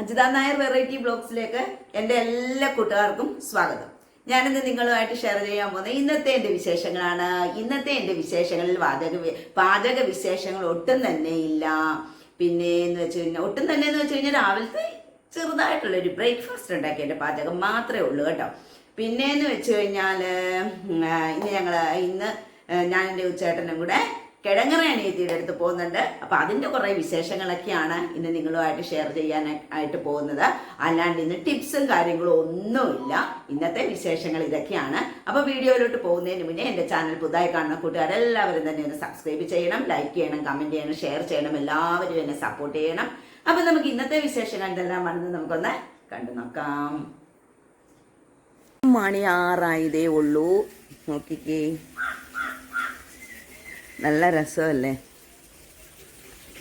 Ajitha Nair variety ബ്ലോഗ്സിലേക്ക് എന്റെ എല്ലാ കൂട്ടുകാർക്കും സ്വാഗതം. ഞാനിന്ന് നിങ്ങളുമായിട്ട് ഷെയർ ചെയ്യാൻ പോകുന്നത് ഇന്നത്തെ എന്റെ വിശേഷങ്ങളാണ്. ഇന്നത്തെ എന്റെ വിശേഷങ്ങളിൽ വാചക പാചക വിശേഷങ്ങൾ ഒട്ടും തന്നെ ഇല്ല. പിന്നെ എന്ന് വെച്ച് കഴിഞ്ഞാൽ ഒട്ടും തന്നെ എന്ന് വെച്ച് കഴിഞ്ഞാൽ രാവിലത്തെ ചെറുതായിട്ടുള്ളൊരു ബ്രേക്ക്ഫാസ്റ്റ് ഉണ്ടാക്കിയ എന്റെ പാചകം മാത്രമേ ഉള്ളൂ കേട്ടോ. പിന്നെ എന്ന് വെച്ച് കഴിഞ്ഞാൽ ഇന്ന് ഞങ്ങൾ ഇന്ന് ഞാൻ എന്റെ ഉച്ചേട്ടനും കൂടെ കിഴങ്ങറ അനിയത്തിയുടെ അടുത്ത് പോകുന്നുണ്ട്. അപ്പൊ അതിന്റെ കുറേ വിശേഷങ്ങളൊക്കെയാണ് ഇന്ന് നിങ്ങളുമായിട്ട് ഷെയർ ചെയ്യാൻ ആയിട്ട് പോകുന്നത്. അല്ലാണ്ട് ഇന്ന് ടിപ്സും കാര്യങ്ങളും ഒന്നുമില്ല ഇന്നത്തെ വിശേഷങ്ങൾ ഇതൊക്കെയാണ്. അപ്പോൾ വീഡിയോയിലോട്ട് പോകുന്നതിന് മുന്നേ എന്റെ ചാനൽ പുതുതായി കാണുന്ന കൂട്ടുകാരെല്ലാവരും തന്നെ ഒന്ന് സബ്സ്ക്രൈബ് ചെയ്യണം ലൈക്ക് ചെയ്യണം കമന്റ് ചെയ്യണം ഷെയർ ചെയ്യണം എല്ലാവരും എന്നെ സപ്പോർട്ട് ചെയ്യണം. അപ്പൊ നമുക്ക് ഇന്നത്തെ വിശേഷങ്ങൾ എന്തെല്ലാം ആണെന്ന് നമുക്കൊന്ന് കണ്ടു നോക്കാം. മണി ആറായതേ ഉള്ളൂ. നോക്കിക്കേ. നല്ല രസമല്ലേ?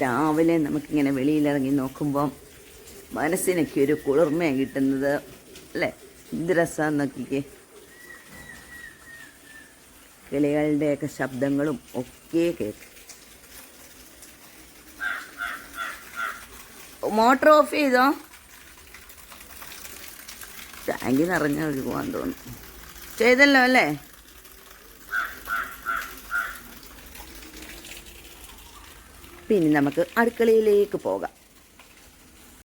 രാവിലെ നമുക്കിങ്ങനെ വെളിയിലിറങ്ങി നോക്കുമ്പം മനസ്സിനൊക്കെ ഒരു കുളിർമയാണ് കിട്ടുന്നത്. അല്ലേ? എന്ത് രസമാണ് നോക്കിക്കേ കിളികളുടെയൊക്കെ ശബ്ദങ്ങളും ഒക്കെ കേൾക്കും മോട്ടർ ഓഫ് ചെയ്തോ? ടാങ്കി നിറഞ്ഞ ഒഴുകുവാൻ തോന്നുന്നു. ചെയ്തല്ലോ അല്ലേ? പിന്നെ നമുക്ക് അടുക്കളയിലേക്ക് പോകാം.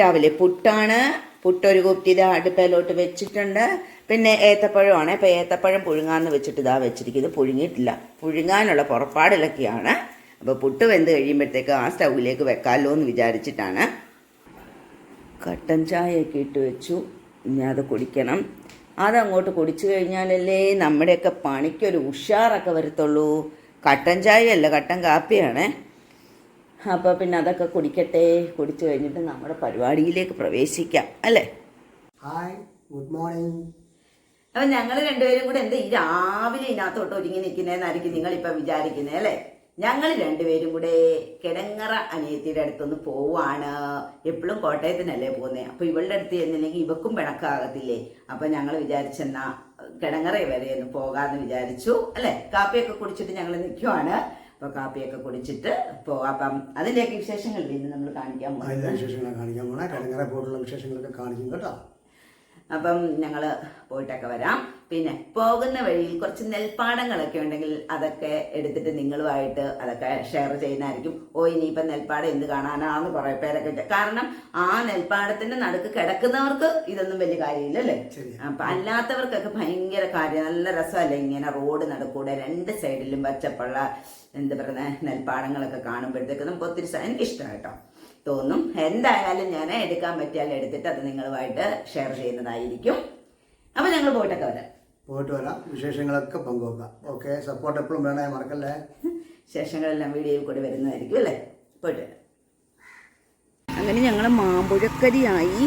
രാവിലെ പുട്ടാണ്. പുട്ടൊരു കുപ്പി ഇതാ അടുപ്പയിലോട്ട് വെച്ചിട്ടുണ്ട്. പിന്നെ ഏത്തപ്പഴമാണ്. ഇപ്പം ഏത്തപ്പഴം പുഴുങ്ങാന്ന് വെച്ചിട്ട് ഇതാ വെച്ചിരിക്കുന്നത് പുഴുങ്ങിയിട്ടില്ല. പുഴുങ്ങാനുള്ള പുറപ്പാടിലൊക്കെയാണ്. അപ്പോൾ പുട്ട് വെന്ത് കഴിയുമ്പോഴത്തേക്ക് ആ സ്റ്റൗവിലേക്ക് വെക്കാമല്ലോ എന്ന് വിചാരിച്ചിട്ടാണ്. കട്ടൻ ചായയൊക്കെ ഇട്ട് വെച്ചു. ഇനി അത് കുടിക്കണം. അതങ്ങോട്ട് കുടിച്ചു കഴിഞ്ഞാലല്ലേ നമ്മുടെയൊക്കെ പണിക്കൊരു ഉഷാറൊക്കെ വരത്തുള്ളൂ. കട്ടൻ ചായയല്ല കട്ടൻ കാപ്പിയാണ്. അപ്പോൾ പിന്നെ അതൊക്കെ കുടിക്കട്ടെ. കുടിച്ചു കഴിഞ്ഞിട്ട് നമ്മുടെ പരിപാടിയിലേക്ക് പ്രവേശിക്കാം. അല്ലേ? ഹായ് ഗുഡ് മോർണിംഗ് അപ്പം ഞങ്ങൾ രണ്ടുപേരും കൂടെ എന്താ ഈ രാവിലെ ഇതിനകത്തോട്ട് ഒരുങ്ങി നിൽക്കുന്നതെന്നായിരിക്കും നിങ്ങളിപ്പോൾ വിചാരിക്കുന്നത് അല്ലേ? ഞങ്ങൾ രണ്ടുപേരും കൂടെ കിടങ്ങറ അനിയത്തിയുടെ അടുത്തൊന്ന് പോവാണ്. എപ്പോഴും കോട്ടയത്തിനല്ലേ പോകുന്നത് അപ്പോൾ ഇവളുടെ അടുത്ത് ചെന്നില്ലെങ്കിൽ ഇവക്കും പിണക്കാകത്തില്ലേ? അപ്പം ഞങ്ങൾ വിചാരിച്ചെന്നാ കിടങ്ങറ വരെ ഒന്ന് പോകാമെന്ന് വിചാരിച്ചു അല്ലേ? കാപ്പിയൊക്കെ കുടിച്ചിട്ട് ഞങ്ങൾ നിൽക്കുവാണ് അപ്പോൾ കാപ്പിയൊക്കെ കുടിച്ചിട്ട് പോവാം അപ്പം അതിന്റെയൊക്കെ വിശേഷങ്ങളില്ലേ ഇന്ന് നമ്മൾ കാണിക്കാൻ പോകുന്നത് അതിന്റെ വിശേഷങ്ങൾ കാണിക്കാൻ പോകണം കിടങ്ങര പോലുള്ള വിശേഷങ്ങളൊക്കെ കാണിക്കും കേട്ടോ. അപ്പം ഞങ്ങൾ പോയിട്ടൊക്കെ വരാം. പിന്നെ പോകുന്ന വഴിയിൽ കുറച്ച് നെൽപ്പാടങ്ങളൊക്കെ ഉണ്ടെങ്കിൽ അതൊക്കെ എടുത്തിട്ട് നിങ്ങളുമായിട്ട് അതൊക്കെ ഷെയർ ചെയ്യുന്നതായിരിക്കും. ഓ ഇനിയിപ്പം നെൽപ്പാടം എന്ത് കാണാനാന്ന് കുറേ പേരൊക്കെ. കാരണം ആ നെൽപ്പാടത്തിന്റെ നടുക്ക് കിടക്കുന്നവർക്ക് ഇതൊന്നും വലിയ കാര്യമില്ല അല്ലേ. അപ്പൊ അല്ലാത്തവർക്കൊക്കെ ഭയങ്കര കാര്യം. നല്ല രസമല്ലേ ഇങ്ങനെ റോഡ് നടക്കൂടെ രണ്ട് സൈഡിലും പച്ചപ്പുള്ള എന്താ പറയുക നെൽപ്പാടങ്ങളൊക്കെ കാണുമ്പോഴത്തേക്ക് നമുക്ക് ഒത്തിരി എനിക്കിഷ്ടമാണ് കേട്ടോ. തോന്നും. എന്തായാലും ഞാൻ എടുക്കാൻ പറ്റിയാൽ എടുത്തിട്ട് അത് നിങ്ങളുമായിട്ട് ഷെയർ ചെയ്യുന്നതായിരിക്കും. അപ്പൊ ഞങ്ങൾ പോയിട്ടൊക്കെ വരാം. പോയിട്ട് വരാം. വിശേഷങ്ങളൊക്കെ പങ്കുവെക്കാം. ഓക്കെ സപ്പോർട്ട് എപ്പോഴും വേണേ മറക്കല്ലേ? വിശേഷങ്ങളെല്ലാം വീഡിയോയിൽ കൂടി വരുന്നതായിരിക്കും അല്ലേ? പോയിട്ട് വരാം. അങ്ങനെ ഞങ്ങൾ മാമ്പുഴക്കരിയായി.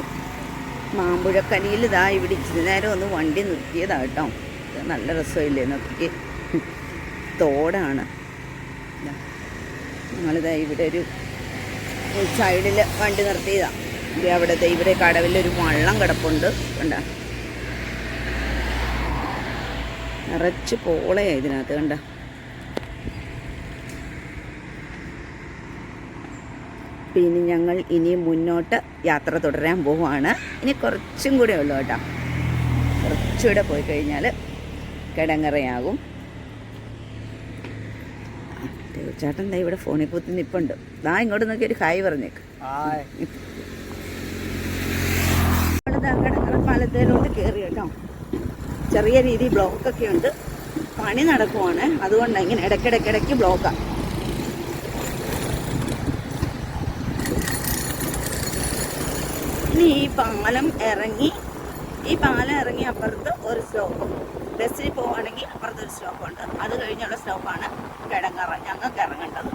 മാമ്പുഴക്കരിയിൽ ഇതാ ഇവിടെ ഇച്ചിരി നേരം ഒന്ന് വണ്ടി നിർത്തിയതാ കേട്ടോ. നല്ല രസമില്ലേ നോക്കി തോടാണ്. ഞങ്ങളിതാ ഇവിടെ ഒരു സൈഡിൽ വണ്ടി നിർത്തിയതാ. ഇത് അവിടുത്തെ ഇവിടെ കടവിലൊരു വള്ളം കിടപ്പുണ്ട്. കണ്ട? നിറച്ച് പോളയാ ഇതിനകത്ത് കണ്ട? പിന്നെ ഞങ്ങൾ ഇനി മുന്നോട്ട് യാത്ര തുടരാൻ പോവുകയാണ് ഇനി കുറച്ചും കൂടെ ഉള്ളൂ കേട്ടോ. കുറച്ചുകൂടെ പോയി കഴിഞ്ഞാൽ കിടങ്ങറയാകും. ചേട്ടൻ ദാ ഇവിടെ ഫോണിൽ കുത്തി നിപ്പുണ്ട്. ദാ ഇങ്ങോട്ട് നോക്കി ഒരു ഹായ് പറഞ്ഞേക്ക്. പാലത്തേലോട്ട് കയറി കേട്ടോ. ചെറിയ രീതി ബ്ലോക്കൊക്കെ ഉണ്ട്. പണി നടക്കുവാണ്. അതുകൊണ്ട് ഇങ്ങനെ ഇടയ്ക്കിടയ്ക്കിടയ്ക്ക് ബ്ലോക്കാണ് ഇനി ഈ പാലം ഇറങ്ങി ഈ പാലം ഇറങ്ങി അപ്പുറത്ത് ഒരു സ്റ്റോപ്പ് ബസ്സിൽ പോവുകയാണെങ്കിൽ അപ്പുറത്ത് ഒരു സ്റ്റോപ്പുണ്ട് അത് കഴിഞ്ഞുള്ള സ്റ്റോപ്പാണ് കിടങ്ങറ. ഞങ്ങൾക്ക് ഇറങ്ങേണ്ടത്.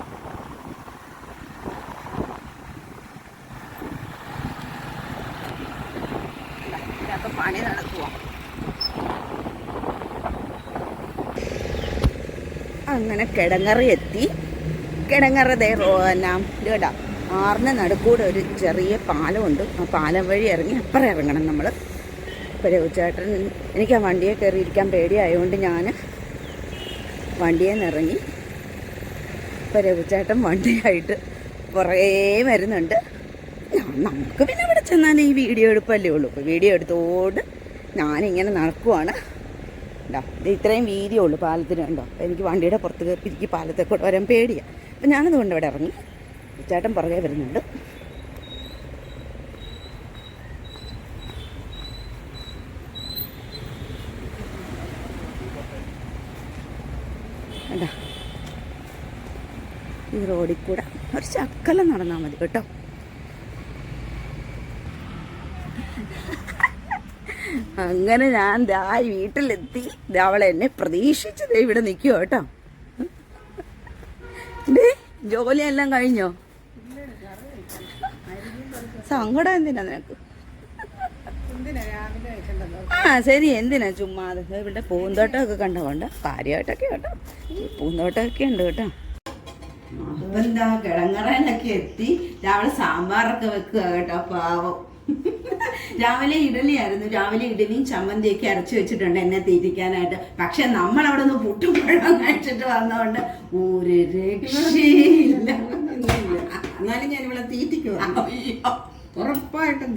പണി നടക്കുവാ. അങ്ങനെ കിടങ്ങറ എത്തി. കിടങ്ങറ ദേ കേടാ ആറിന് നടുക്കൂടെ ഒരു ചെറിയ പാലമുണ്ട്. ആ പാലം വഴി ഇറങ്ങി അപ്പുറം ഇറങ്ങണം നമ്മൾ ഇപ്പോൾ രഘുചേട്ടൻ എനിക്ക് ആ വണ്ടിയെ കയറി ഇരിക്കാൻ പേടിയായതുകൊണ്ട് ഞാൻ വണ്ടിയെ നിന്ന് ഇറങ്ങി ചേട്ടൻ വണ്ടിയായിട്ട് കുറേ വരുന്നുണ്ട്. നമുക്ക് പിന്നെ ഇവിടെ ചെന്നാൽ ഈ വീഡിയോ എടുപ്പല്ലേ ഉള്ളൂ. ഇപ്പോൾ വീഡിയോ എടുത്തോണ്ട് ഞാനിങ്ങനെ നടക്കുവാണ്. ഉണ്ടോ ഇത് ഇത്രയും വീതിയേ ഉള്ളൂ പാലത്തിന് ഉണ്ടോ എനിക്ക് വണ്ടിയുടെ പുറത്ത് കയറി എനിക്ക് പാലത്തെ കൂടെ വരാൻ പേടിയാണ് അപ്പം ഞാനതുകൊണ്ട് ഇവിടെ ഇറങ്ങി. ചേട്ടൻ പുറകെ വരുന്നുണ്ട് കണ്ടോ ഈ റോഡിൽ കൂടെ ഒരു അക്കലം നടന്നാൽ മതി കേട്ടോ. അങ്ങനെ ഞാൻ ദാ വീട്ടിലെത്തി. അവളെ എന്നെ പ്രതീക്ഷിച്ച് ദേ ഇവിടെ നിൽക്കുവോ കേട്ടോ. ജോലിയെല്ലാം കഴിഞ്ഞോ? സങ്കടം എന്തിനാ നിനക്ക്? ആ ശരി എന്തിനാ ചുമ്മാ? ഇവിടെ പൂന്തോട്ടമൊക്കെ കണ്ടോണ്ട് കാര്യമായിട്ടൊക്കെ കേട്ടോ പൂന്തോട്ടമൊക്കെ ഉണ്ട് കേട്ടോ. അപ്പൊ എന്താ കിടങ്ങറയിലൊക്കെ എത്തി. രാവിലെ സാമ്പാറൊക്കെ വെക്കുക കേട്ടോ പാവം. രാവിലെ ഇഡലി ആയിരുന്നു രാവിലെ ഇഡലിയും ചമ്മന്തിയൊക്കെ അരച്ചു വെച്ചിട്ടുണ്ട് എന്നെ തീറ്റിക്കാനായിട്ട്. പക്ഷെ നമ്മൾ അവിടെ നിന്ന് പുട്ടും പഴം കഴിച്ചിട്ട് വന്നതുകൊണ്ട് ഒരു രക്ഷയില്ല. എന്നാലും ഞാൻ ഇവിടെ തീറ്റിക്കുക. ഉറപ്പായിട്ടും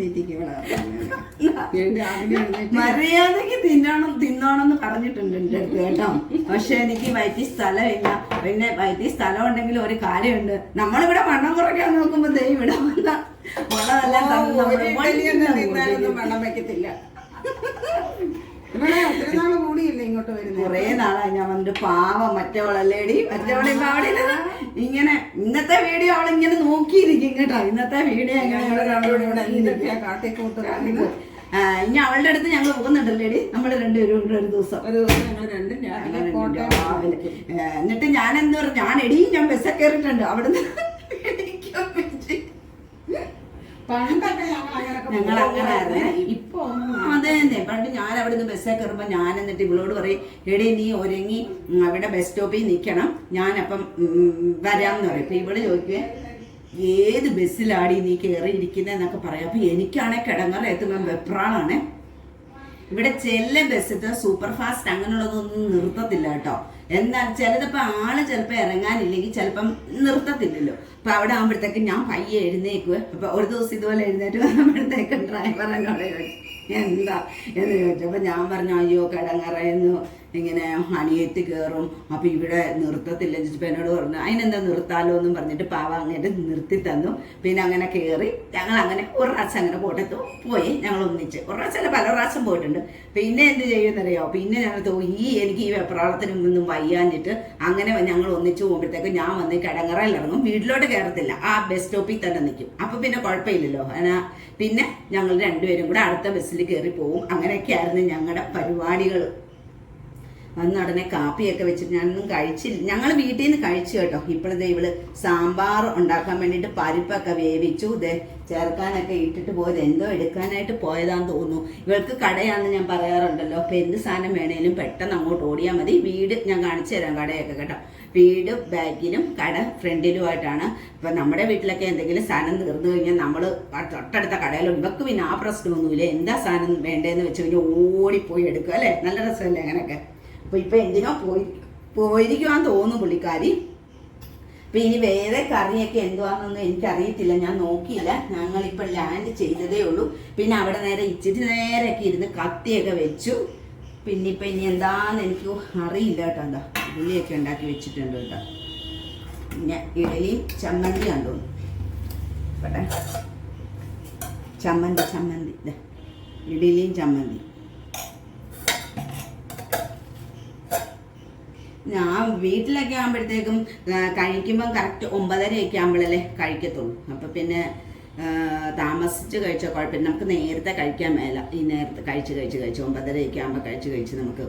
മര്യാദയ്ക്ക് തിന്നണം തിന്നണം എന്ന് പറഞ്ഞിട്ടുണ്ട് എന്റെ അടുത്ത് കേട്ടോ. പക്ഷെ എനിക്ക് വയറ്റിൽ സ്ഥലമില്ല. പിന്നെ വയറ്റിൽ സ്ഥലം ഉണ്ടെങ്കിൽ ഒരു കാര്യമുണ്ട്. നമ്മളിവിടെ വണ്ണം കുറയ്ക്കാൻ നോക്കുമ്പോ ദൈവം ഇവിടെ വന്ന വളമെല്ലാം വയ്ക്കത്തില്ല വണ്ണം കുറേ നാളായി. ഞാൻ വന്നിട്ട് പാവം മറ്റവളല്ലേടി? മറ്റവളെ അവിടെ ഇങ്ങനെ ഇന്നത്തെ വീഡിയോ അവൾ ഇങ്ങനെ നോക്കിയിരിക്കും കേട്ടോ. ഇന്നത്തെ വീഡിയോ എങ്ങനെ ഇനി അവളുടെ അടുത്ത് ഞങ്ങൾ പോകുന്നുണ്ടല്ലേടി? നമ്മൾ രണ്ടുപേരും കൂടെ ഒരു ദിവസം. ഒരു ദിവസം ഞങ്ങൾ രണ്ടും എന്നിട്ട് ഞാൻ എന്ന് പറഞ്ഞു ഞാൻ എടിയും ഞാൻ ബസ്സൊക്കെ കയറിയിട്ടുണ്ട്. അവിടുന്ന് എനിക്കും വെച്ച്. പണ്ടൊക്കെ ഞങ്ങൾ അങ്ങനെ ഇപ്പൊ അതെ തന്നെ പണ്ട് ഞാൻ അവിടുന്ന് ബസ്സേ കയറുമ്പോ ഞാൻ എന്നിട്ട് ഇവളോട് പറയും എടി നീ ഒരുങ്ങി അവിടെ ബസ് സ്റ്റോപ്പിൽ നിൽക്കണം. ഞാനപ്പം ഉം, വരാമെന്ന് പറയും. അപ്പൊ ഇവൾ ചോദിക്കുവേ ഏത് ബസ്സിലാടി നീ കയറിയിരിക്കുന്നതെന്നൊക്കെ പറയാം. അപ്പൊ എനിക്കാണെ കിടങ്ങറ എത്തുമ്പോൾ വെപ്രാളാണ്. ഇവിടെ ചെല്ല ബസ്സിൽ സൂപ്പർ ഫാസ്റ്റ് അങ്ങനെയുള്ളതൊന്നും നിർത്തത്തില്ല കേട്ടോ. എന്നാൽ ചിലതിപ്പോ ആൾ ചിലപ്പോ ഇറങ്ങാനില്ലെങ്കിൽ ചിലപ്പം നിർത്തത്തില്ലല്ലോ. അപ്പൊ അവിടെ ആകുമ്പോഴത്തേക്ക് ഞാൻ പയ്യെ എഴുന്നേക്കുക അപ്പൊ ഒരു ദിവസം ഇതുപോലെ എഴുന്നേറ്റ് വരുമ്പോഴത്തേക്കും ഡ്രൈവർ എന്നോട് ചോദിച്ചു എന്താ? എന്ന് ചോദിച്ചു ഞാൻ പറഞ്ഞു അയ്യോ കിടങ്ങറയെന്ന്. ഇങ്ങനെ അണിയേറ്റ് കയറും അപ്പൊ ഇവിടെ നിർത്തത്തില്ല. എന്നോട് പറഞ്ഞു അതിനെന്താ നിർത്താലോ എന്നും പറഞ്ഞിട്ട് പാവ അങ്ങനെ നിർത്തി തന്നു. പിന്നെ അങ്ങനെ കയറി ഞങ്ങൾ അങ്ങനെ ഒരു പ്രാവശ്യം അങ്ങനെ പോട്ടത്തു പോയി ഞങ്ങൾ ഒന്നിച്ച്. ഒരു പ്രാവശ്യം പല പ്രാവശ്യം പോയിട്ടുണ്ട്. പിന്നെ എന്ത് ചെയ്യുമെന്നറിയോ പിന്നെ ഞങ്ങൾ ഈ എനിക്ക് ഈ വെപ്രാളത്തിന് ഒന്നും വയ്യാഞ്ഞിട്ട് അങ്ങനെ ഞങ്ങൾ ഒന്നിച്ച് പോകുമ്പോഴത്തേക്ക് ഞാൻ വന്ന് കിടങ്ങറയിൽ ഇറങ്ങും. വീട്ടിലോട്ട് കയറത്തില്ല. ആ ബസ് സ്റ്റോപ്പിൽ തന്നെ നിൽക്കും. അപ്പൊ പിന്നെ കുഴപ്പമില്ലല്ലോ. പിന്നെ ഞങ്ങൾ രണ്ടുപേരും കൂടെ അടുത്ത ബസ്സിൽ കയറി പോകും അങ്ങനെയൊക്കെയായിരുന്നു ഞങ്ങളുടെ പരിപാടികൾ വന്ന ഉടനെ കാപ്പിയൊക്കെ വെച്ചിട്ട് ഞാനൊന്നും കഴിച്ചില്ല. ഞങ്ങൾ വീട്ടിൽ നിന്ന് കഴിച്ചു കേട്ടോ. ഇപ്പോഴത്തെ ഇവൾ സാമ്പാർ ഉണ്ടാക്കാൻ വേണ്ടിയിട്ട് പരിപ്പൊക്കെ വേവിച്ചു. ഇത് ചേർക്കാനൊക്കെ ഇട്ടിട്ട് പോയത് എന്തോ എടുക്കാനായിട്ട് പോയതാന്ന് തോന്നുന്നു. ഇവൾക്ക് കടയാണെന്ന് ഞാൻ പറയാറുണ്ടല്ലോ. അപ്പൊ എന്ത് സാധനം വേണേലും പെട്ടെന്ന് അങ്ങോട്ട് ഓടിയാൽ മതി. വീട് ഞാൻ കാണിച്ചു തരാം കടയൊക്കെ കേട്ടോ. വീട് ബാക്കിലും കട ഫ്രണ്ടിലുമായിട്ടാണ്. ഇപ്പൊ നമ്മുടെ വീട്ടിലൊക്കെ എന്തെങ്കിലും സാധനം തീർന്നു കഴിഞ്ഞാൽ നമ്മൾ തൊട്ടടുത്ത കടയിലും ഇവക്ക് പിന്നെ ആ പ്രശ്നമൊന്നുമില്ല. എന്താ സാധനം വേണ്ടതെന്ന് വെച്ച് കഴിഞ്ഞാൽ ഓടിപ്പോയി എടുക്കുക അല്ലേ? നല്ല രസമല്ലേ അങ്ങനെയൊക്കെ? അപ്പൊ ഇപ്പൊ എന്തിനോ പോയി പോയിരിക്കുവാൻ തോന്നുന്നു പുള്ളിക്കാരി. അപ്പൊ ഇനി വേറെ കറിയൊക്കെ എന്തുവാന്നൊന്നും എനിക്കറിയത്തില്ല. ഞാൻ നോക്കിയില്ല. ഞങ്ങളിപ്പോൾ ലാൻഡ് ചെയ്തതേ ഉള്ളൂ. പിന്നെ അവിടെ നേരെ ഇച്ചിരി നേരമൊക്കെ ഇരുന്ന് കത്തിയൊക്കെ വെച്ചു. പിന്നെ ഇപ്പൊ ഇനി എന്താന്ന് എനിക്ക് അറിയില്ല കേട്ടോ. എന്താ ഉള്ളിയൊക്കെ ഉണ്ടാക്കി വെച്ചിട്ടുണ്ട് കേട്ടോ. പിന്നെ ഇഡലിയും ചമ്മന്തി കണ്ടു കേട്ടെ ചമ്മന്തി ചമ്മന്തി. ഇഡലിയും ചമ്മന്തി. ഞാൻ വീട്ടിലൊക്കെ ആകുമ്പോഴത്തേക്കും കഴിക്കുമ്പം കറക്റ്റ് ഒമ്പതരയൊക്കെ ആകുമ്പോഴല്ലേ കഴിക്കത്തുള്ളൂ. അപ്പം പിന്നെ താമസിച്ച് കഴിച്ചാൽ കുഴപ്പമില്ല. നമുക്ക് നേരത്തെ കഴിക്കാൻ മേല. ഈ നേരത്തെ കഴിച്ച് കഴിച്ച് കഴിച്ച് ഒമ്പതരയൊക്കെ ആകുമ്പോൾ കഴിച്ച് കഴിച്ച് നമുക്ക്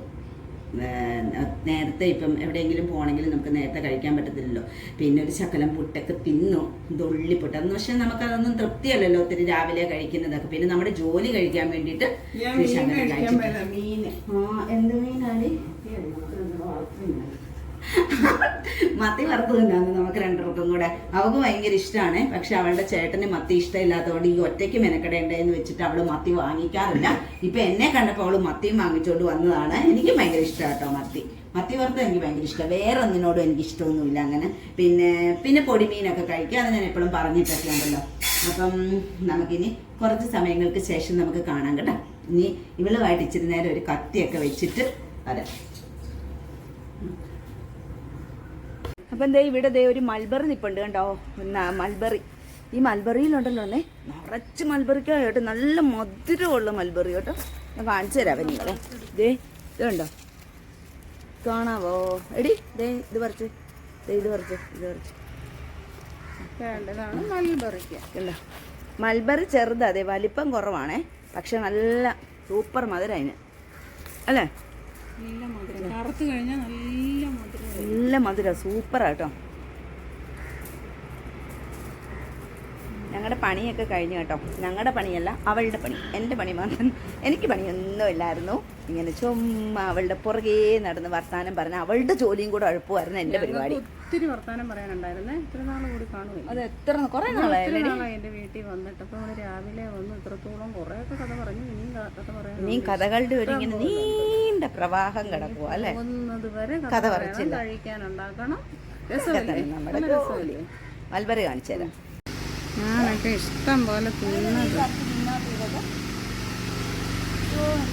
നേരത്തെ ഇപ്പം എവിടെയെങ്കിലും പോകണമെങ്കിൽ നമുക്ക് നേരത്തെ കഴിക്കാൻ പറ്റത്തില്ലല്ലോ. പിന്നെ ഒരു ശകലം പുട്ടൊക്കെ തിന്നു ദുള്ളിപ്പുട്ട് അന്ന് പക്ഷെ നമുക്കതൊന്നും തൃപ്തിയല്ലല്ലോ ഒത്തിരി രാവിലെ കഴിക്കുന്നതൊക്കെ. പിന്നെ നമ്മുടെ ജോലി കഴിക്കാൻ വേണ്ടിയിട്ട് എന്ത് ഒരു മീൻ ശകലം കഴിക്കാൻ കഴിച്ചിട്ട് പറ്റില്ല മീന് ആ എന്ത് മീനാടി മത്തി വറുത്ത് തിന്നാന്ന് നമുക്ക് രണ്ടുപേർക്കും കൂടെ. അവൾക്ക് ഭയങ്കര ഇഷ്ടമാണ് പക്ഷെ അവളുടെ ചേട്ടന് മത്തി ഇഷ്ടമില്ലാത്തതുകൊണ്ട് ഈ ഒറ്റയ്ക്ക് മെനക്കെടേണ്ടതെന്ന് വെച്ചിട്ട് അവൾ മത്തി വാങ്ങിക്കാറില്ല. ഇപ്പൊ എന്നെ കണ്ടപ്പോൾ അവൾ മത്തിയും വാങ്ങിച്ചുകൊണ്ട് വന്നതാണ്. എനിക്ക് ഭയങ്കര ഇഷ്ടമാണ് കേട്ടോ മത്തി. മത്തി വറുത്തത് എനിക്ക് ഭയങ്കര ഇഷ്ടം വേറെ ഒന്നിനോടും എനിക്ക് ഇഷ്ടമൊന്നുമില്ല അങ്ങനെ. പിന്നെ പിന്നെ പൊടിമീനൊക്കെ കഴിക്കുക അത് ഞാൻ എപ്പോഴും പറഞ്ഞിട്ടൊക്കെ ഉണ്ടല്ലോ അപ്പം നമുക്കിനി കുറച്ച് സമയങ്ങൾക്ക് ശേഷം നമുക്ക് കാണാം കേട്ടോ. ഇനി ഇവളുമായിട്ട് ഇച്ചിരി നേരം ഒരു കത്തിയൊക്കെ വെച്ചിട്ട് വരാം. അപ്പം ദേ ഇവിടെ ദേ ഒരു മൽബറി നിപ്പുണ്ട് കണ്ടോ? മൽബറി ഈ മൽബറിയിലുണ്ടല്ലോ ഒന്നേ നിറച്ച് മൽബറിക്കാ കേട്ടോ. നല്ല മധുരമുള്ള മൽബറി കേട്ടോ. ഞാൻ കാണിച്ചു തരാം നിങ്ങളെ. ദേ ഇതുണ്ടോ കാണാവോ? എടി ദേ ഇത് പറിച്ച്. ദേ ഇത് പറിച്ച് ഇത് പറിച്ച്. വേണ്ടതാണ് മൽബറിക്ക ഉണ്ടോ മൽബറി ചെറുത് അതെ വലിപ്പം കുറവാണേ. പക്ഷെ നല്ല സൂപ്പർ മധുരം അതിന്. അല്ലേ? നല്ല മധുര സൂപ്പർ കഴിഞ്ഞാൽ നല്ല മധുരം നല്ല മധുരം സൂപ്പറാട്ടോ ഞങ്ങളുടെ പണിയൊക്കെ കഴിഞ്ഞു കേട്ടോ. ഞങ്ങളുടെ പണിയല്ല അവളുടെ പണി. എന്റെ പണി മാത്രം. എനിക്ക് പണിയൊന്നുമില്ലായിരുന്നു ഇങ്ങനെ ചുമ്മാ അവളുടെ പുറകെ നടന്ന് വർത്താനം പറഞ്ഞ അവളുടെ ജോലിയും കൂടെ ഉഴപ്പുമായിരുന്നു എന്റെ പരിപാടി. ഒത്തിരി വർത്തമാനം പറയാനുണ്ടായിരുന്നേ. ഇത്ര നാൾ കൂടി കാണുമില്ല അത് എത്ര കുറേ നാളായി നാളായി എന്റെ വീട്ടിൽ വന്നിട്ട്. അപ്പോൾ നമ്മൾ രാവിലെ വന്ന് ഇത്രത്തോളം കുറേയൊക്കെ കഥ പറഞ്ഞു. ഇനിയും കഥ പറയാൻ നീ കഥകളുടെ ഒരു ഇങ്ങനെ നീണ്ട പ്രവാഹം കിടക്കുക അല്ലേ? പോകുന്നത് വരെ കഥ കഥ കഴിക്കാൻ ഉണ്ടാക്കണം. കഴിക്കാനുണ്ടാക്കണം രസമല്ലേ? നമ്മുടെ മൽബറി കാണിച്ചു തരാം. ഞാനൊക്കെ ഇഷ്ടം പോലെ തിന്നത്.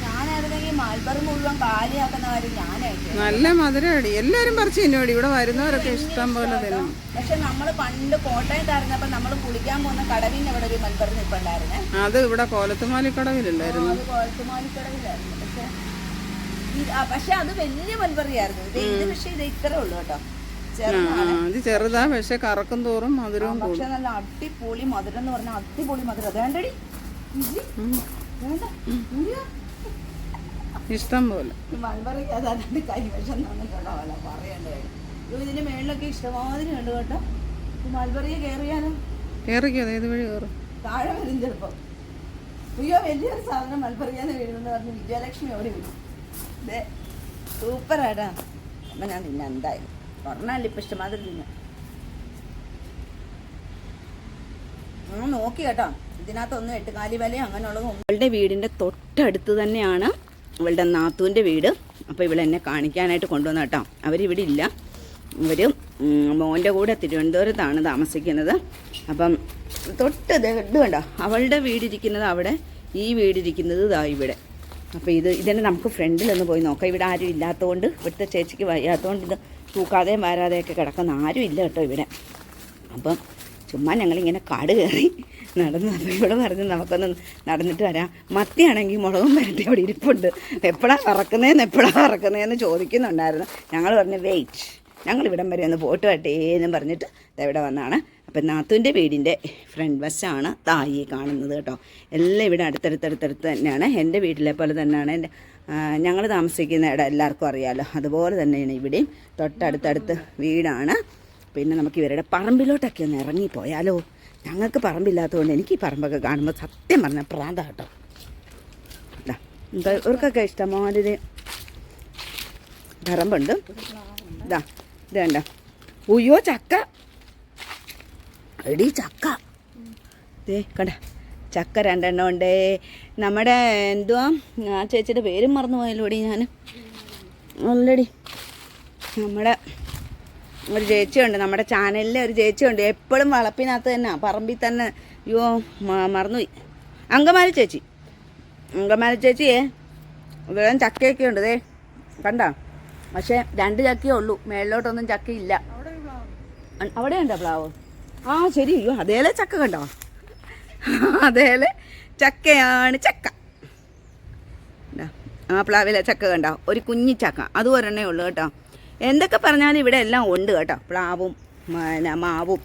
ഞാനായിരുന്നെങ്കിൽ മൽബറി മുഴുവൻ കാലിയാക്കുന്ന കാര്യം ഞാനായിട്ട് നല്ല മധുരമടി എല്ലാരും പറിച്ചു എന്നോടി ഇവിടെ വരുന്നവരൊക്കെ ഇഷ്ടം പോലെ തിന്നും. പക്ഷെ നമ്മൾ പണ്ട് കോട്ടയത്തായിരുന്നപ്പോൾ നമ്മൾ കുളിക്കാൻ പോകുന്ന കടവിന് ഇവിടെ ഒരു മൽബറി നിൽപ്പുണ്ടായിരുന്നേ അത് ഇവിടെ അത് കോഴത്തുമാലിക്കടവിലായിരുന്നു പക്ഷെ അത് വലിയ മൽബറിയായിരുന്നു ഇത് ഇത് പക്ഷെ ഇത് ഇത്രേ ഉള്ളൂ കേട്ടോ. ഇത് ചെറുതാ. പക്ഷെ കറക്കും തോറും മധുരവും പക്ഷെ നല്ല അടിപൊളി മധുരം എന്ന് പറഞ്ഞാൽ അടിപൊളി മധുരം. അതേണ്ടടി. ഇഷ്ടം പോലെ. ഈ മൽബറിക്ക് അതാണ്ട് കൈവശം തന്നിട്ടുള്ള പോലെ പറയണ്ട കാര്യം. അയ്യോ, ഇതിന്റെ മേളിലൊക്കെ ഇഷ്ടമാതിരി ഉണ്ട് കേട്ടോ. ഈ മൽബറിയെ കയറിയാലും കയറിക്കോ ഏത് വഴി കയറും താഴെ വരും ചിലപ്പം. അയ്യോ വലിയൊരു സാധനം മൽബറിയാന്ന് വീഴുമെന്ന് പറഞ്ഞ് വിജയലക്ഷ്മി ഓടി വീണു ഇതേ സൂപ്പറാടാ അപ്പം ഞാൻ തിന്നാം എന്തായാലും പറഞ്ഞാലും ഇപ്പം ഇഷ്ടമാതിരി തിന്നാം നോക്കി കേട്ടോ. ഇതിനകത്തൊന്നും എട്ടുകാലി വലയും അങ്ങനെയുള്ളതും ഇവളുടെ വീടിന്റെ തൊട്ടടുത്ത് തന്നെയാണ് ഇവളുടെ നാത്തൂന്റെ വീട്. അപ്പോൾ ഇവിടെ എന്നെ കാണിക്കാനായിട്ട് കൊണ്ടുവന്ന കേട്ടോ. അവരിവിടെ ഇല്ല. ഇവർ മോന്റെ കൂടെ തിരുവനന്തപുരത്താണ് താമസിക്കുന്നത്. അപ്പം തൊട്ട് ഇത് കണ്ടോ? അവളുടെ വീടിരിക്കുന്നത് അവിടെ ഈ വീടിരിക്കുന്നത് ഇതാ ഇവിടെ. അപ്പോൾ ഇത് ഇതന്നെ നമുക്ക് ഫ്രണ്ടിലൊന്ന് പോയി നോക്കാം. ഇവിടെ ആരും ഇല്ലാത്തതുകൊണ്ട് ഇവിടുത്തെ ചേച്ചിക്ക് വയ്യാത്തതുകൊണ്ട് ഇത് തൂക്കാതെയും വാരാതെയൊക്കെ കിടക്കുന്ന ആരും ഇല്ല കേട്ടോ ഇവിടെ. അപ്പം ചുമ്മാ ഞങ്ങളിങ്ങനെ കാട് കയറി നടന്നു അപ്പോൾ ഇവിടെ പറഞ്ഞു നമുക്കൊന്ന് നടന്നിട്ട് വരാം. മത്തിയാണെങ്കിൽ മുളകും വരട്ടി അവിടെ ഇരിപ്പുണ്ട്. എപ്പോഴാണ് പറക്കുന്നതെന്ന് എപ്പോഴാണ് പറക്കുന്നതെന്ന് ചോദിക്കുന്നുണ്ടായിരുന്നു. ഞങ്ങൾ പറഞ്ഞു വെയിറ്റ് ഞങ്ങൾ ഇവിടം വരെ ഒന്ന് പോട്ട് വരട്ടെ എന്നും പറഞ്ഞിട്ട് ഇവിടെ വന്നാണ്. അപ്പം നാത്തുവിന്റെ വീടിന്റെ ഫ്രണ്ട് വശമാണ് തായി കാണുന്നത് കേട്ടോ. എല്ലാം ഇവിടെ അടുത്തടുത്തടുത്തടുത്ത് തന്നെയാണ്. എന്റെ വീട്ടിലെ പോലെ തന്നെയാണ്. എന്റെ ഞങ്ങൾ താമസിക്കുന്ന ഇടം എല്ലാവർക്കും അറിയാമല്ലോ അതുപോലെ തന്നെയാണ് ഇവിടെയും. തൊട്ടടുത്തടുത്ത് വീടാണ്. പിന്നെ നമുക്ക് ഇവരുടെ പറമ്പിലോട്ടൊക്കെ ഒന്ന് ഇറങ്ങിപ്പോയാലോ. ഞങ്ങൾക്ക് പറമ്പില്ലാത്തതുകൊണ്ട് എനിക്ക് ഈ പറമ്പൊക്കെ കാണുമ്പോൾ സത്യം പറഞ്ഞാൽ പ്രാന്ത കേട്ടോ. ദാ, എന്താ ഇവർക്കൊക്കെ ഇഷ്ടമാതിരി പറമ്പുണ്ട്. ഇതാ ഇത് വേണ്ട ഉയ്യോ ചക്ക. എടി ചക്ക. ദേ കണ്ട? ചക്ക രണ്ടെണ്ണം ഉണ്ട്. നമ്മുടെ എന്തുവാ? ആ ചേച്ചിയുടെ പേരും മറന്നു പോയല്ലോടി ഞാൻ ഓൾറെഡി നമ്മുടെ ഒരു ചേച്ചിയുണ്ട് നമ്മുടെ ചാനലിലെ ഒരു ചേച്ചിയുണ്ട്. എപ്പോഴും വളപ്പിനകത്ത് തന്നെ പറമ്പിൽ തന്നെ. അയ്യോ മറന്നുപോയി. അങ്കമാലി ചേച്ചി. അങ്കമാലി ചേച്ചിയെ വെള്ളം ചക്കയൊക്കെ ഉണ്ട് ദേ. കണ്ട? പക്ഷേ രണ്ട് ചക്കയേ ഉള്ളൂ. മേളിലോട്ടൊന്നും ചക്കയില്ല. അവിടെ ഉണ്ടോ പ്ലാവ്? ആ ശരി. അയ്യോ അതേലെ ചക്ക കണ്ടോ? അതേലെ ചക്കയാണ് ചക്ക. ആ പ്ലാവിലെ ചക്ക കണ്ടോ? ഒരു കുഞ്ഞി ചക്ക. അത് ഒരെണ്ണേ ഉള്ളൂ കേട്ടോ. എന്തൊക്കെ പറഞ്ഞാലും ഇവിടെ എല്ലാം ഉണ്ട് കേട്ടോ. പ്ലാവും പിന്നെ മാവും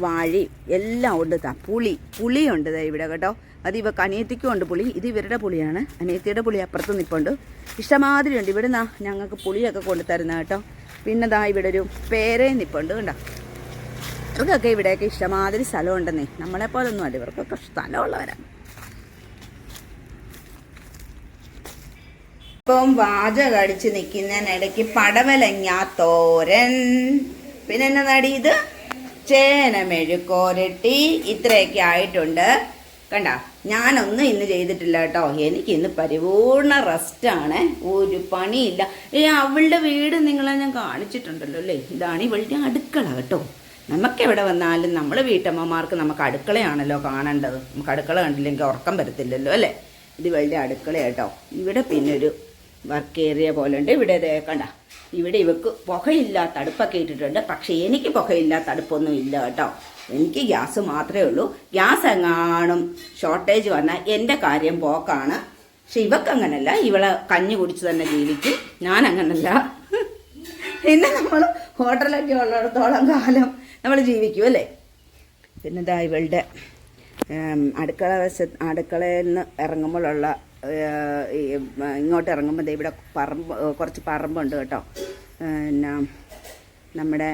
വാഴയും എല്ലാം ഉണ്ട് താ പുളി പുളിയുണ്ട് ഇവിടെ കേട്ടോ. അത് ഇവ അനിയത്തിക്കും ഉണ്ട് പുളി. ഇത് ഇവരുടെ പുളിയാണ്. അനിയത്തിയുടെ പുളി അപ്പുറത്ത് നിൽപ്പുണ്ട് ഇഷ്ടമാതിരി ഉണ്ട്. ഇവിടെ നാ ഞങ്ങൾക്ക് പുളിയൊക്കെ കൊണ്ടു തരുന്ന കേട്ടോ. പിന്നെ ദാ ഇവിടെ ഒരു പേരയും നിൽപ്പുണ്ട് കണ്ടോ? ഇവർക്കൊക്കെ ഇവിടെയൊക്കെ ഇഷ്ടമാതിരി സ്ഥലമുണ്ടെന്നേ. നമ്മളെപ്പോലൊന്നും അല്ല. ഇവർക്കൊക്കെ സ്ഥലമുള്ളവരാണ് ഇപ്പം വാചകം അടിച്ച് നിൽക്കുന്നതിനിടയ്ക്ക് പടവലങ്ങ തോരൻ. പിന്നെ എന്നാ നടി ഇത്? ചേനമെഴുക്കോരട്ടി. ഇത്രയൊക്കെ ആയിട്ടുണ്ട്. കണ്ട ഞാനൊന്നും ഇന്ന് ചെയ്തിട്ടില്ല കേട്ടോ. എനിക്ക് ഇന്ന് പരിപൂർണ റെസ്റ്റാണ് ഒരു പണിയില്ല. ഏ അവളുടെ വീട് നിങ്ങളെ ഞാൻ കാണിച്ചിട്ടുണ്ടല്ലോ അല്ലേ? ഇതാണ് ഇവളുടെ അടുക്കള കേട്ടോ. നമുക്ക് എവിടെ വന്നാലും നമ്മൾ വീട്ടമ്മമാർക്ക് നമുക്ക് അടുക്കളയാണല്ലോ കാണേണ്ടത്. നമുക്ക് അടുക്കള കണ്ടില്ലെങ്കിൽ ഉറക്കം വരത്തില്ലല്ലോ അല്ലേ? ഇത് വലിയ അടുക്കള കേട്ടോ. ഇവിടെ പിന്നൊരു വർക്ക് ഏരിയ പോലെ ഉണ്ട് ഇവിടെ കണ്ട ഇവിടെ ഇവക്ക് പുകയില്ലാത്ത അടുപ്പൊക്കെ ഇട്ടിട്ടുണ്ട്. പക്ഷെ എനിക്ക് പുകയില്ലാത്ത അടുപ്പൊന്നും ഇല്ല കേട്ടോ. എനിക്ക് ഗ്യാസ് മാത്രമേ ഉള്ളൂ. ഗ്യാസ് എങ്ങാണും ഷോർട്ടേജ് വന്നാൽ എന്റെ കാര്യം പോക്കാണ്. പക്ഷെ ഇവക്ക് അങ്ങനല്ല ഇവളെ കഞ്ഞി കുടിച്ച് തന്നെ ജീവിക്കും. ഞാൻ അങ്ങനല്ല പിന്നെ നമ്മൾ ഹോട്ടലൊക്കെ ഉള്ളിടത്തോളം കാലം നമ്മൾ ജീവിക്കും അല്ലേ? പിന്നെ ഇതാ ഇവളുടെ അടുക്കള വശ അടുക്കളയിൽ നിന്ന് ഇറങ്ങുമ്പോഴുള്ള ഇങ്ങോട്ട് ഇറങ്ങുമ്പോൾ ഇവിടെ പറമ്പ് കുറച്ച് പറമ്പുണ്ട് കേട്ടോ. പിന്നെ നമ്മുടെ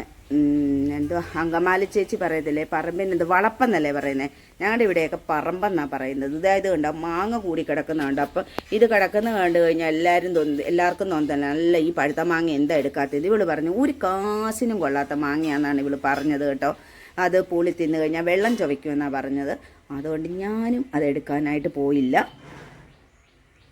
എന്തോ അങ്കമാലി ചേച്ചി പറയത്തില്ലേ? പറമ്പിന് എന്ത് വളപ്പെന്നല്ലേ പറയുന്നത് ഞങ്ങളുടെ ഇവിടെയൊക്കെ പറമ്പെന്നാണ് പറയുന്നത്. ഇതായത് കണ്ടോ മാങ്ങ കൂടി കിടക്കുന്നുണ്ട് അപ്പം ഇത് കിടക്കുന്ന കണ്ടു കഴിഞ്ഞാൽ എല്ലാവരും തോന്നുന്നു എല്ലാവർക്കും തോന്നുന്നില്ല നല്ല ഈ പഴുത്ത മാങ്ങ എന്താ എടുക്കാത്തത്? ഇവൾ പറഞ്ഞു ഒരു കാശിനും കൊള്ളാത്ത മാങ്ങയാണെന്നാണ് ഇവൾ പറഞ്ഞത് കേട്ടോ. അത് പൂളി തിന്നു കഴിഞ്ഞാൽ വെള്ളം ചുവയ്ക്കുമെന്നാണ് പറഞ്ഞത്. അതുകൊണ്ട് ഞാനും അത് എടുക്കാനായിട്ട് പോയില്ല.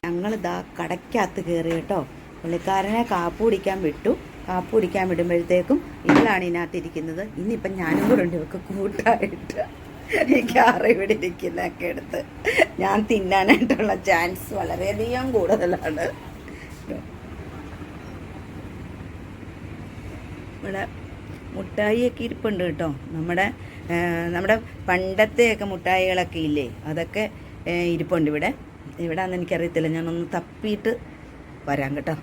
ഞങ്ങൾ ഇതാ കടയ്ക്കകത്ത് കയറി കേട്ടോ. പുള്ളിക്കാരനെ കാപ്പ് കുടിക്കാൻ വിട്ടു. കാപ്പ് കുടിക്കാൻ വിടുമ്പോഴത്തേക്കും ഇവളാണ് ഇതിനകത്ത് ഇരിക്കുന്നത് ഇന്നിപ്പം ഞാനും കൂടെ ഉണ്ട്. ഇവർക്ക് കൂട്ടായിട്ട് ഈ കാറ് ഇവിടെ ഇരിക്കുന്നതൊക്കെ എടുത്ത് ഞാൻ തിന്നാനായിട്ടുള്ള ചാൻസ് വളരെയധികം കൂടുതലാണ്. ഇവിടെ മുട്ടായിയൊക്കെ ഇരിപ്പുണ്ട് കേട്ടോ. നമ്മുടെ നമ്മുടെ പണ്ടത്തെയൊക്കെ മുട്ടായികളൊക്കെ ഇല്ലേ? അതൊക്കെ ഇരിപ്പുണ്ട് ഇവിടെ. ഇവിടെ ആണെന്ന് എനിക്കറിയത്തില്ല. ഞാനൊന്ന് തപ്പിയിട്ട് വരാം കേട്ടോ.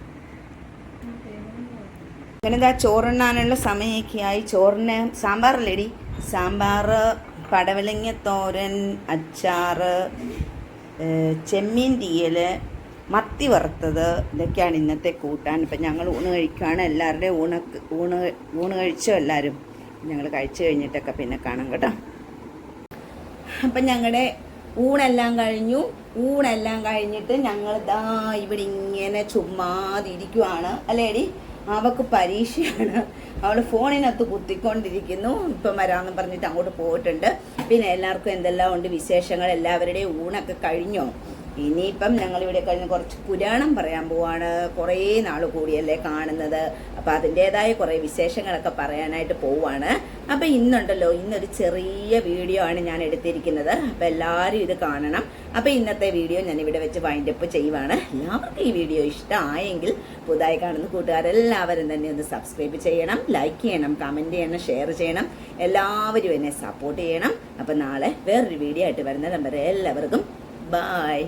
അങ്ങനെ ഇതാ ചോറുണ്ണാനുള്ള സമയമൊക്കെ ആയി ചോറിന് സാമ്പാറില്ലേടി? സാമ്പാർ പടവലങ്ങ തോരൻ അച്ചാറ് ചെമ്മീൻ തീയൽ മത്തി വറുത്തത് ഇതൊക്കെയാണ് ഇന്നത്തെ കൂട്ടാൻ. ഇപ്പം ഞങ്ങൾ ഊണ് കഴിക്കുകയാണ് എല്ലാവരുടെയും ഊണ് ഊണ് ഊണ് കഴിച്ചോ എല്ലാവരും? ഞങ്ങൾ കഴിച്ചു കഴിഞ്ഞിട്ടൊക്കെ പിന്നെ കാണാം കേട്ടോ. അപ്പം ഞങ്ങളുടെ ഊണെല്ലാം കഴിഞ്ഞു. ഊണെല്ലാം കഴിഞ്ഞിട്ട് ഞങ്ങൾ ദാ ഇവിടെ ഇങ്ങനെ ചുമ്മാതിരിക്കുവാണ്. അല്ലേടി? അവക്ക് പരീക്ഷയാണ്. അവൾ ഫോണിനകത്ത് കുത്തിക്കൊണ്ടിരിക്കുന്നു. ഇപ്പം വരാമെന്ന് പറഞ്ഞിട്ട് അങ്ങോട്ട് പോയിട്ടുണ്ട്. പിന്നെ എല്ലാവർക്കും എന്തെല്ലാം ഉണ്ട് വിശേഷങ്ങൾ? എല്ലാവരുടെയും ഊണൊക്കെ കഴിഞ്ഞോ? ഇനിയിപ്പം ഞങ്ങളിവിടെ കഴിഞ്ഞ് കുറച്ച് പുരാണം പറയാൻ പോവാണ്. കുറേ നാൾ കൂടിയല്ലേ കാണുന്നത്. അപ്പം അതിന്റേതായ കുറേ വിശേഷങ്ങളൊക്കെ പറയാനായിട്ട് പോവാണ്. അപ്പം ഇന്നുണ്ടല്ലോ ഇന്നൊരു ചെറിയ വീഡിയോ ആണ് ഞാൻ എടുത്തിരിക്കുന്നത്. അപ്പം എല്ലാവരും ഇത് കാണണം. അപ്പം ഇന്നത്തെ വീഡിയോ ഞാൻ ഇവിടെ വെച്ച് വൈൻഡപ്പ് ചെയ്യുവാണ്. എല്ലാവർക്കും ഈ വീഡിയോ ഇഷ്ടമായെങ്കിൽ പുതുതായി കാണുന്ന കൂട്ടുകാരെല്ലാവരും തന്നെ ഒന്ന് സബ്സ്ക്രൈബ് ചെയ്യണം ലൈക്ക് ചെയ്യണം കമന്റ് ചെയ്യണം ഷെയർ ചെയ്യണം. എല്ലാവരും എന്നെ സപ്പോർട്ട് ചെയ്യണം. അപ്പം നാളെ വേറൊരു വീഡിയോ ആയിട്ട് വരുന്ന നമ്പർ എല്ലാവർക്കും ബായ്